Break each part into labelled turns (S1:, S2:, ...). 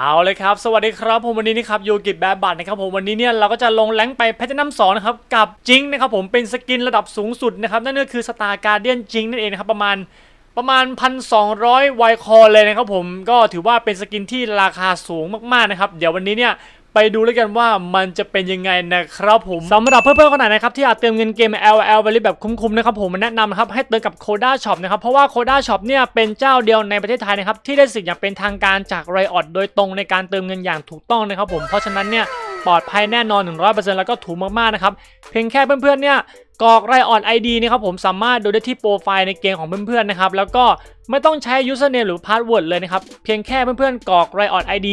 S1: เอาเลยครับ สวัสดีครับผมวันนี้นี่ครับยูกิบแบบบัตนะครับผมวันนี้เนี่ยเราก็จะลงแรงไปแพทนัมสองนะครับกับจิงนะครับผมเป็นสกินระดับสูงสุดนะครับนั่นก็คือสตาร์การเดียนจิงนั่นเองนะครับประมาณประมาณ 1,200ไวคอเลยนะครับผมก็ถือว่าเป็นสกินที่ราคาสูงมากๆนะครับเดี๋ยววันนี้เนี่ย ไปดูแล้วกันว่ามันจะเป็นยังไงนะครับผมสำหรับเพื่อนๆคนไหนนะครับที่อยากเติมเงินเกม LL ไปแบบคุ้มๆนะครับผมแนะนำครับให้เติมกับ Koda Shop นะครับเพราะว่า Koda Shop เนี่ยเป็นเจ้าเดียวในประเทศไทยนะครับที่ได้สิทธิ์อย่างเป็นทางการจาก Riot โดยตรงในการเติมเงินอย่างถูกต้องนะครับผมเพราะฉะนั้นเนี่ยปลอดภัยแน่นอน 100%แล้วก็ถูกมากๆนะครับเพียงแค่เพื่อนๆเนี่ยกรอก Riot ID นะครับผมสามารถดูได้ที่โปรไฟล์ในเกมของเพื่อนๆนะครับแล้วก็ไม่ต้องใช้ username หรือ password เลยนะครับเพียงแค่เพื่อนๆกรอก Riot ID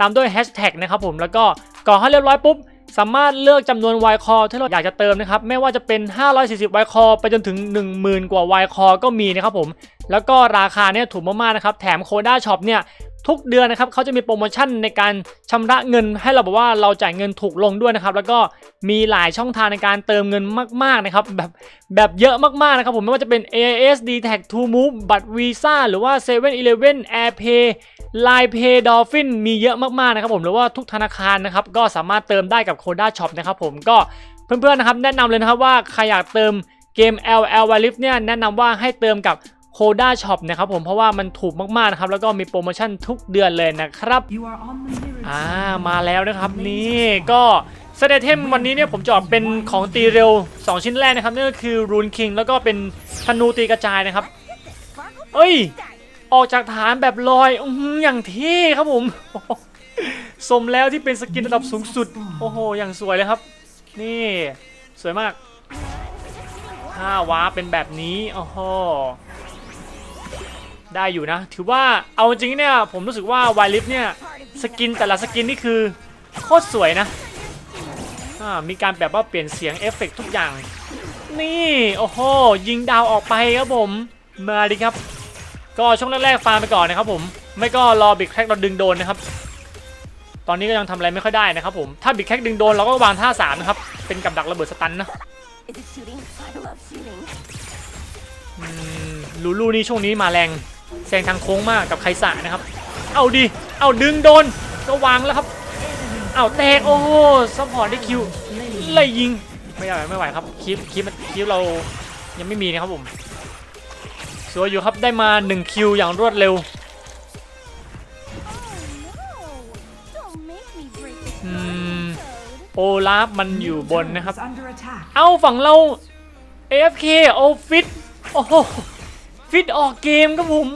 S1: ตามด้วย hashtag นะครับผมแล้วก็กรอกให้เรียบร้อยปุ๊บสามารถเลือกจำนวนไวคอที่เราอยากจะเติมนะครับ ไม่ว่าจะเป็น 540ไวคอไปจนถึง 10,000 กว่าไวคอก็มีนะครับผม แล้วก็ราคาเนี่ยถูกมากๆนะครับ แถมโคด้าช็อปเนี่ย ทุกเดือนนะครับเขาจะมีโปรโมชั่นในการชำระเงินให้เราบอกว่าเราจ่ายเงินถูกลงด้วยนะครับ แล้วก็มีหลายช่องทางในการเติมเงินมากๆนะครับ แบบแบบเยอะมากๆนะครับผมไม่ว่าจะเป็น AIS d t a g To Move บัตร Visa หรือว่า7 e เ e ่ e อ AirPay Line Pay Dolphin มีเยอะมากๆนะครับผมหรือว่าทุกธนาคารนะครับก็สามารถเติมได้กับ Koda Shop นะครับผมก็เพื่อนๆนะครับแนะนำเลยนะครับว่าใครอยากเติมเกม LL w i l i f เนี่ยแนะนำว่าให้เติมกับ Koda Shop นะครับผมเพราะว่ามันถูกมากๆนะครับแล้วก็มีโปรโมชั่นทุกเดือนเลยนะครับ
S2: You are on the mirror
S1: อ่า
S2: team.
S1: มาแล้วนะครับนี่ก็สเตเทมวันนี้เนี่ยผมจะออกเป็นของตีเร็ว 2 ชิ้นแรกนะครับนั่นก็คือรูนคิงแล้วก็เป็นธนูตีกระจายนะครับ เอ้ย ออกจากฐานแบบลอยออย่างเท่ครับผม สมแล้วที่เป็นสกินระดับสูงสุด โอ้โห อย่างสวยเลยครับ นี่ สวยมากถ้าว้าเป็นแบบนี้โอ้โหได้อยู่นะ ถือว่าเอาจริงๆเนี่ย ผมรู้สึกว่าไวลิฟเนี่ย สกินแต่ละสกินนี่คือโคตรสวยนะมีการแบบว่าเปลี่ยนเสียงเอฟเฟกต์ทุกอย่าง นี่ โอ้โห ยิงดาวออกไปครับผม มาดิครับ ก็ช่วงแรกๆฟาร์มไปก่อนนะครับผมไม่ก็รอบิ๊กแคกเราดึงโดนนะครับ ตอนนี้ก็ยังทำอะไรไม่ค่อยได้นะครับผมถ้าบิ๊กแคกดึงโดนเราก็วางท่าสามนะครับเป็นกับดักระเบิดสตันนะ
S3: Is it shooting? I love shooting.
S1: อืมลูลูนี่ช่วงนี้มาแรงแซงทางโค้งมากกับไคสะนะครับ เอาดิเอาดึงโดน ก็วางแล้วครับ เอาแตกโอ้โหซัพพอร์ตได้คิวไล่ยิง ไม่ไหวไม่ไหวครับคลิปคลิปมันคลิปเรายังไม่มีนะครับผม สวยอยู่ครับได้มา 1 คิวอย่างรวดเร็วโอลาฟมันอยู่บนนะครับ เอาฝั่งเรา AFK โอฟิตโอ้โหฟิตออกเกมครับผม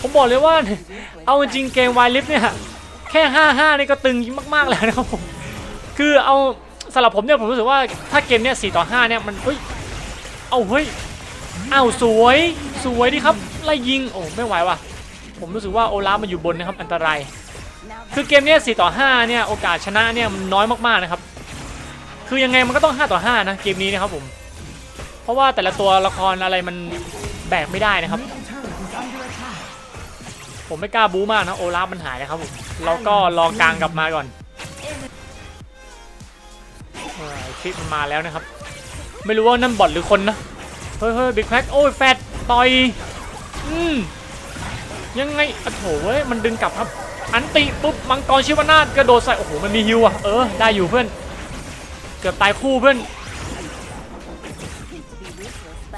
S1: ผมบอกเลยว่า เอาจริงเกมวายลิฟเนี่ย แค่ 5-5 นี่ก็ตึงมากๆแล้วนะครับผม คือเอาสำหรับผมเนี่ยผมรู้สึกว่าถ้าเกมเนี่ย4ต่อ5เนี่ยมันเฮ้ย เอาเฮ้ย อ้าวสวยสวยดีครับไล่ยิงโอ้ไม่ไหวว่ะ ผมรู้สึกว่าโอลาฟมันอยู่บนนะครับอันตราย คือเกมนี้ย4ต่อ5เนี่ยโอกาสชนะเนี่ยมันน้อยมากๆนะครับ คือยังไงมันก็ต้อง5ต่อ5นะเกมนี้นะครับผม เพราะว่าแต่ละตัวละครอะไรมันแบกไม่ได้นะครับ ผมไม่กล้าบู๊มากนะโอลาฟมันหายนะครับผมเราก็รอกลางกลับมาก่อนคลิปมันมาแล้วนะครับ ไม่รู้ว่านั่นบอทหรือคนนะ เฮ้ยเฮ้ยบิ๊กแพ็กโอ้ยแฟดต่อยอืมยังไงอะโถเว้ยมันดึงกลับครับ อันติปุ๊บมังกรชิวนาถกระโดดใส่โอ้โหมันมีฮิวอะเออได้อยู่เพื่อนเกือบตายคู่เพื่อน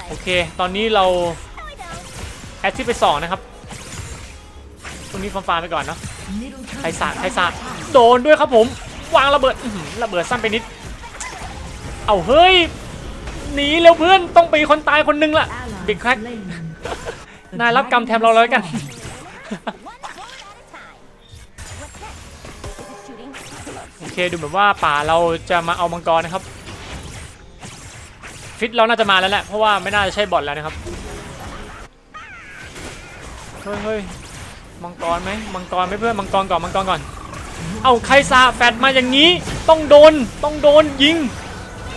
S1: โอเค ตอนนี้เราแอคทีฟไปสองนะครับตรงนี้ฟาร์มฟาร์ไปก่อนเนาะไค
S2: turret
S1: สะ
S2: is
S1: ไค
S2: under
S1: สะ
S2: attack.
S1: โดนด้วยครับผม วางระเบิดระเบิดสั้นไปนิด เอาเฮ้ย หนีเร็วเพื่อนต้องไปคนตายคนหนึงล่ะ
S2: Ally
S1: บิ๊กแคร็ก
S2: slain. The
S1: นายรับกรรม
S2: dragon
S1: แทนเราแล้วกัน
S3: One swan at a time. What's next? Is it shooting? I love
S1: โอเคดูเหมือนว่าป่าเราจะมาเอามังกรนะครับ ฟิตเราน่าจะมาแล้วแหละเพราะว่าไม่น่าจะใช่บอทแล้วนะครับเฮ้ยเฮ้ยมังกรไหมมังกรไหมเพื่อนมังกรก่อนมังกรก่อน เอาใครซาแฟดมาอย่างนี้ ต้องโดนต้องโดนยิง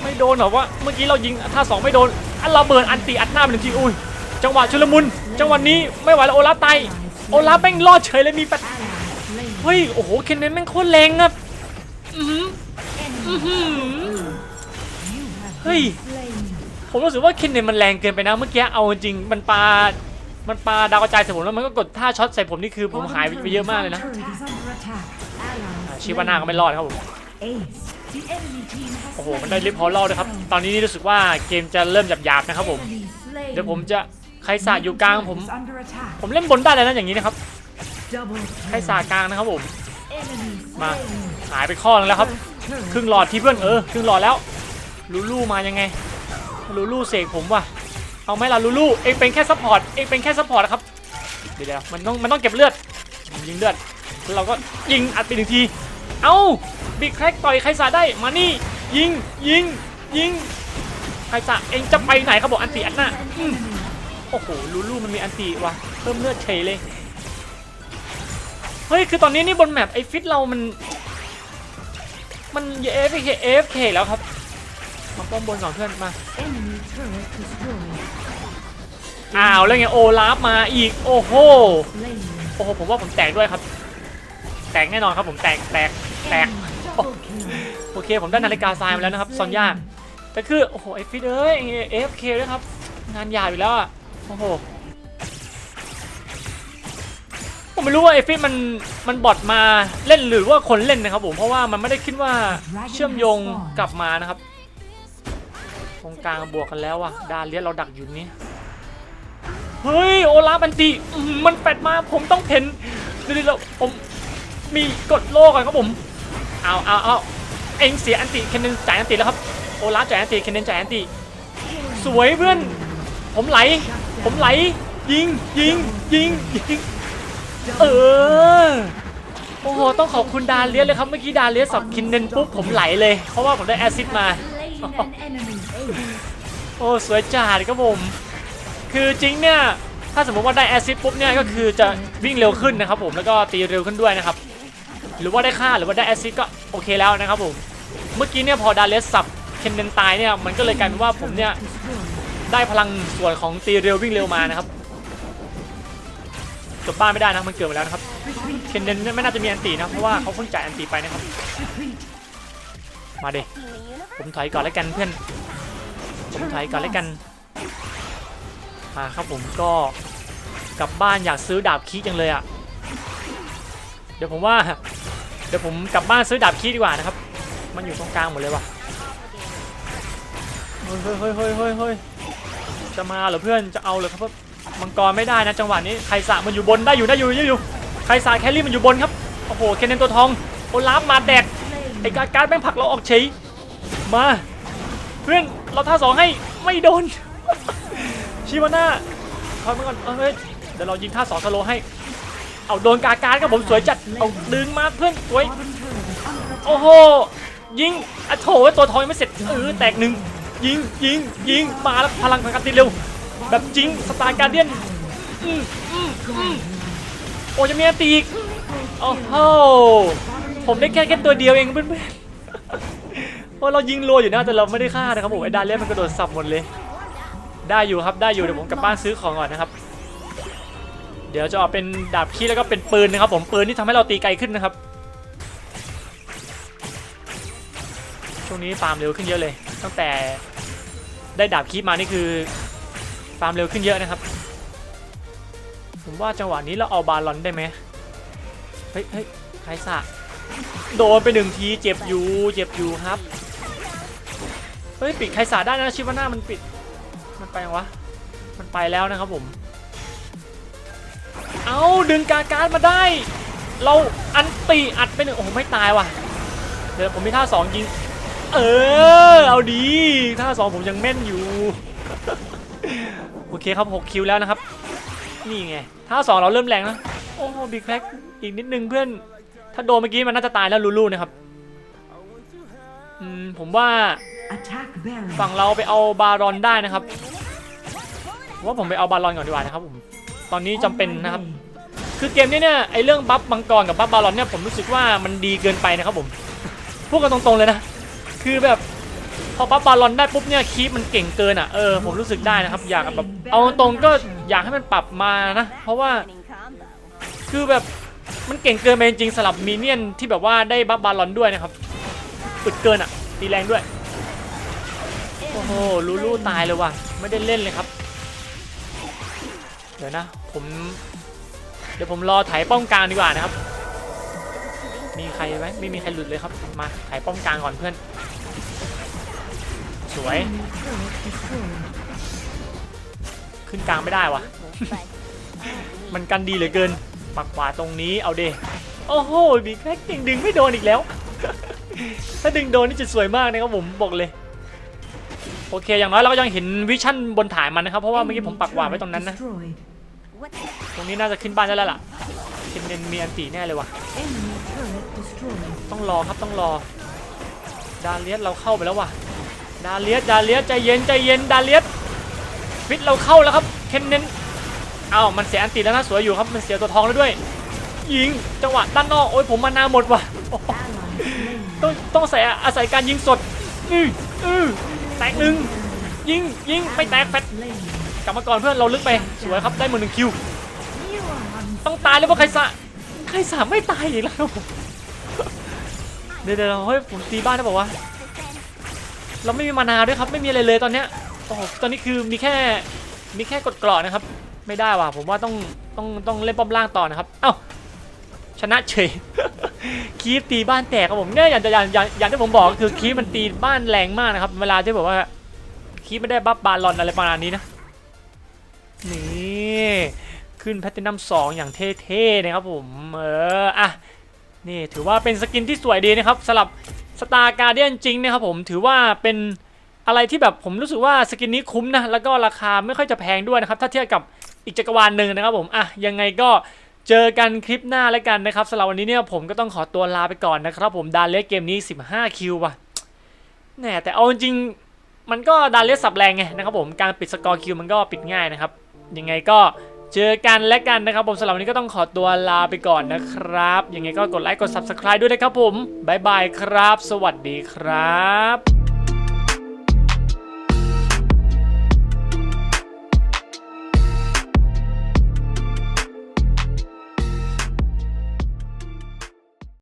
S1: ไม่โดนเหรอวะเมื่อกี้เรายิงท่าสองไม่โดนอันเระเบิดอันตีอัดหน้าไปหนึ่งทีอุ้ยจังหวะชุลมุนจังหวะนี้ไม่ไหวแล้วโอลาฟตายโอลาฟแม่งรอดเฉยเลยมีแปดเฮ้ยโอ้โหเคนเนนแม่งโคตรแรงอะอือหืออื้อหือ
S2: You have
S1: เฮ้ยผมรู้สึกว่าเคนเนนมันแรงเกินไปนะเมื่อกี้เอาจริงมันปามันปาดาวกระจายใส่ผมแล้วมันก็กดท่าช็อตใส่ผมนี่คือผมหายไปเยอะมากเลยนะชิวาน่าก็ไม่รอดครับผม
S2: Ace. The enemy team has
S1: โอ้โห มันได้ลิฟต์ฮอลล์ด้วยครับ ตอนนี้นี่รู้สึกว่าเกมจะเริ่มหยาบๆนะครับผม
S2: Enemy slain.
S1: เดี๋ยวผมจะใครสาอยู่กลางผม
S2: Is under attack.
S1: ผมเล่นบนได้เลยนะอย่างนี้นะครับ
S2: Double
S1: ใคร
S2: kill.
S1: สากลางนะครับผม
S2: Enemy
S1: มา
S2: slain.
S1: หายไปข้อนึงแล้วครับ
S2: Turret
S1: ครึ่งหลอดที่เพื่อนเออครึ่งหลอดแล้ว ลูลูมายังไง ลูลูเสกผมว่ะ เอาไหมล่ะลูลูเองเป็นแค่ซัพพอร์ต เองเป็นแค่ซัพพอร์ตนะครับ เดี๋ยวๆมันต้องมันต้องเก็บเลือด ยิงเลือดแล้วเราก็ยิงอัดไปหนึ่งที เอ้า บิ๊กแครกต่อยใครสาได้มานี่ยิงยิงยิงใครสาเองจะไปไหนครับบอกอันติอันหน้าโอ้โหลูลูมันมีอันติว่ะเพิ่มเลือดเฉยเลยเฮ้ยคือตอนนี้นี่บนแมปไอฟิตเรามัน มันเอฟเคเอฟเคแล้วครับมาป้อมบนก่อนเพื่อนมาอ้าวแล้วไงโอลาฟมาอีกโอ้โหโอ้โหผมว่าผมแตกด้วยครับ แตกแน่นอนครับผมแตกแตกแตก โอเคผมได้นาฬิกาทรายมาแล้วนะครับซอนย่าแต่คือโอ้โหไอฟิตเอ้ยเอฟเคด้วยครับ งานหยาบอยู่แล้วอะโอ้โหผมไม่รู้ว่าไอฟิตมันมันบอทมาเล่นหรือว่าคนเล่นนะครับผมเพราะว่ามันไม่ได้คิดว่าเชื่อมโยงกลับมานะครับตรงกลางบวกกันแล้วอะดาเลียสเราดักอยู่นี่เฮ้ยโอลาบันติมันแปดมาผมต้องเพ้นดี๋ยวๆเราผมมีกดโลก่อนครับผม เอาเอาเอาเอ็งเสียอันติเคนเนนจ่ายอันติแล้วครับโอลาฟจ่ายอันติเคนเนนจ่ายอันติสวยเพื่อนผมไหล ผมไหล ยิงยิงยิงยิงเออโอ้โหต้องขอบคุณดาเลียสเลยครับเมื่อกี้ดาเลียสสับคินเนนปุ๊บผมไหลเลย เพราะว่าผมได้แอซซิดมา โอ้สวยจัดครับผมคือจริงเนี่ยถ้าสมมติว่าได้แอซิดปุ๊บเนี่ยก็คือจะวิ่งเร็วขึ้นนะครับผมแล้วก็ตีเร็วขึ้นด้วยนะครับ หรือว่าได้ค่าหรือว่าได้แอซซิดก็โอเคแล้วนะครับผมเมื่อกี้เนี่ยพอดาเลสสับเคนเนนตายเนี่ยมันก็เลยกลายเป็นว่าผมเนี่ยได้พลังส่วนของตีเร็ววิ่งเร็วมานะครับจบบ้านไม่ได้นะมันเกิดมาแล้วนะครับเคนเนนไม่น่าจะมีอันตีนะเพราะว่าเขาเพิ่งจ่ายอันตีไปนะครับ มาเด็
S3: In the universe,
S1: ผมถอยก่อนแล้วกันเพื่อนผมถอยก่อนแล้วกันมาครับผมก็กลับบ้านอยากซื้อดาบคีจังเลยอะ ดี๋ยวผมว่า เดี๋ยวผมกลับบ้านซื้อดาบคีดีกว่านะครับ มันอยู่ตรงกลางหมดเลยว่ะเฮ้ยเฮ้ยเฮ้ยเฮ้ยเฮ้ยเฮ้ยจะมาเหรอเพื่อนจะเอาเหรอครับมังกรไม่ได้นะจังหวะนี้ใครสะมันอยู่บนได้อยู่ได้อยู่ได้อยู่ใครสะแครี่มันอยู่บนครับโอ้โหเคนเนนตัวทองโอลาฟมาแดกไอ้การการดแม่งผลักเราออกเฉยมาเพื่อนเราท่าสองให้ไม่โดนชิวาน่าถอยมาก่อนเอาเฮ้ยเดี๋ยวเรายิงท่าสองสโลว์ให้ เอาโดนกาการครับผมสวยจัดเอาดึงมาเพื่อนสวยโอ้โหยิงอะโถตัวทองยังไม่เสร็จเออแตกหนึ่งยิงยิงยิงมาแล้วพลังทางการตีเร็ว แบบจริงสไตล์การเดียนอืมอืมอืมโอ้จะมีอตีอีกโอ้โหผมได้แค่แค่ตัวเดียวเองเพื่อนๆเพราะเรายิงรัวอยู่นะแต่เราไม่ได้ฆ่านะครับผมไอ้ดาเลียมันกระโดดสับหมดเลย ได้อยู่ครับได้อยู่เดี๋ยวผมกลับบ้านซื้อของก่อนนะครับ เดี๋ยวจะออกเป็นดาบคีแล้วก็เป็นปืนนะครับผมปืนที่ทำให้เราตีไกลขึ้นนะครับ ช่วงนี้ฟาร์มเร็วขึ้นเยอะเลย ตั้งแต่ได้ดาบคีมานี่คือฟาร์มเร็วขึ้นเยอะนะครับ ผมว่าจังหวะนี้เราเอาบาลอนได้ไหมเฮ้ยเฮ้ยใครสะโดนไปหนึ่งทีเจ็บอยู่เจ็บอยู่ครับเฮ้ยปิดใครสาได้นะชิวาน่ามันปิดมันไปยังวะมันไปแล้วนะครับผม เอาดึงกาการดมาได้ เราอันตีอัดไปหนึ่งโอ้โหไม่ตายว่ะเดี๋ยวผมมีท่าสองยิง เออ เอาดีท่าสองผมยังแม่นอยู่ โอเคครับ6คิวแล้วนะครับ นี่ไงท่าสองเราเริ่มแรงนะโอ้บิ๊กแพ็กอีกนิดนึงเพื่อน ถ้าโดนเมื่อกี้มันน่าจะตายแล้วลูลูนะครับอืมผมว่าฝั่งเราไปเอาบารอนได้นะครับว่าผมไปเอาบารอนก่อนดีกว่านะครับผม ตอนนี้จำเป็นนะครับ คือเกมนี้เนี่ยไอเรื่องบัฟมังกรกับบัฟบาลอนเนี่ยผมรู้สึกว่ามันดีเกินไปนะครับผมพูดกันตรงๆเลยนะ คือแบบพอบัฟบาลอนได้ปุ๊บเนี่ยคีปมันเก่งเกินอะเออผมรู้สึกได้นะครับ อยากแบบเอาตรงก็อยากให้มันปรับมานะ เพราะว่า คือแบบมันเก่งเกินไปจริงๆสำหรับมีเนียนที่แบบว่าได้บัฟบาลอนด้วยนะครับอึดเกินอะตีแรงด้วยโอ้โหลูลูตายเลยว่ะไม่ได้เล่นเลยครับ เดี๋ยวนะ ผม เดี๋ยวผมรอถ่ายป้อมกลางดีกว่านะครับ มีใครไหมไม่มีใครหลุดเลยครับ มาถ่ายป้อมกลางก่อนเพื่อน สวย ขึ้นกลางไม่ได้วะ มันกันดีเหลือเกิน ปักขวาตรงนี้เอาเดโอ้โหบีแค่เก่งดึงไม่โดนอีกแล้ว ถ้าดึงโดนนี่จะสวยมากนะครับผมบอกเลยโอเค อย่างน้อยเราก็ยังเห็นวิชั่นบนฐานมันนะครับ เพราะว่าเมื่อกี้ผมปักหวาไว้ตรงนั้นนะ ตรงนี้น่าจะขึ้นบ้านได้แล้วล่ะเคนเนนมีอันตีแน่เลยว่ะ ต้องรอครับต้องรอ ดาเลียสเราเข้าไปแล้วว่ะ ดาเลียสดาเลียสใจเย็นใจเย็นดาเลียสฟิตเราเข้าแล้วครับเคนเนนเอ้ามันเสียอันตีแล้วนะสวยอยู่ครับมันเสียตัวทองแล้วด้วย ยิงจังหวะด้านนอกโอ้ยผมมานาหมดว่ะต้องต้องใส่อาศัยการยิงสดอืออือแตกหนึ่งยิงยิงไม่แตกแฟด
S2: Slain.
S1: กลับมาก่อนเพื่อนเราลึกไปสวยครับได้หมดหนึ่งคิว
S2: You are
S1: ต้องตายแล้วเพราะใครสะใครสามไม่ตายอีกแล้วครับผมเดี๋ยวเดี๋ยวเฮ้ยผมตีบ้านได้บอกว่าวะ
S3: Defend.
S1: เราไม่มีมานาด้วยครับไม่มีอะไรเลยตอนเนี้ยโอ้โหตอนนี้คือมีแค่มีแค่กดกรอนะครับ ไม่ได้ว่ะผมว่าต้องต้องต้องเล่นป้อมล่างต่อนะครับเอ้าชนะเฉยคีฟตีบ้านแตกครับผมเนี่ยอย่างอย่างอย่างอย่างที่ผมบอกก็คือคีฟมันตีบ้านแรงมากนะครับ เวลาที่แบบว่าคีฟไม่ได้บัฟบาลอนอะไรประมาณนี้นะ นี่ขึ้นแพตตินัมสองอย่างเท่ๆนะครับผม เอออะนี่ถือว่าเป็นสกินที่สวยดีนะครับสำหรับสตาร์การเดียนจริงนะครับผมถือว่าเป็นอะไรที่แบบผมรู้สึกว่าสกินนี้คุ้มนะแล้วก็ราคาไม่ค่อยจะแพงด้วยนะครับ ถ้าเทียบกับอีกจักรวาลหนึ่งนะครับผมอะยังไงก็เจอกันคลิปหน้าแล้วกันนะครับสำหรับวันนี้เนี่ยผมก็ต้องขอตัวลาไปก่อนนะครับผมดาร์เลสเกมนี้ 15 คิวว่ะแน่แต่เอาจริงมันก็ดาร์เลสสับแรงไงนะครับผมการปิดสกอร์คิวมันก็ปิดง่ายนะครับ ยังไงก็เจอกันและกันนะครับผมสำหรับวันนี้ก็ต้องขอตัวลาไปก่อนนะครับยังไงก็กดไลค์กด subscribe ด้วยนะครับผมบ๊ายบายครับ สวัสดีครับ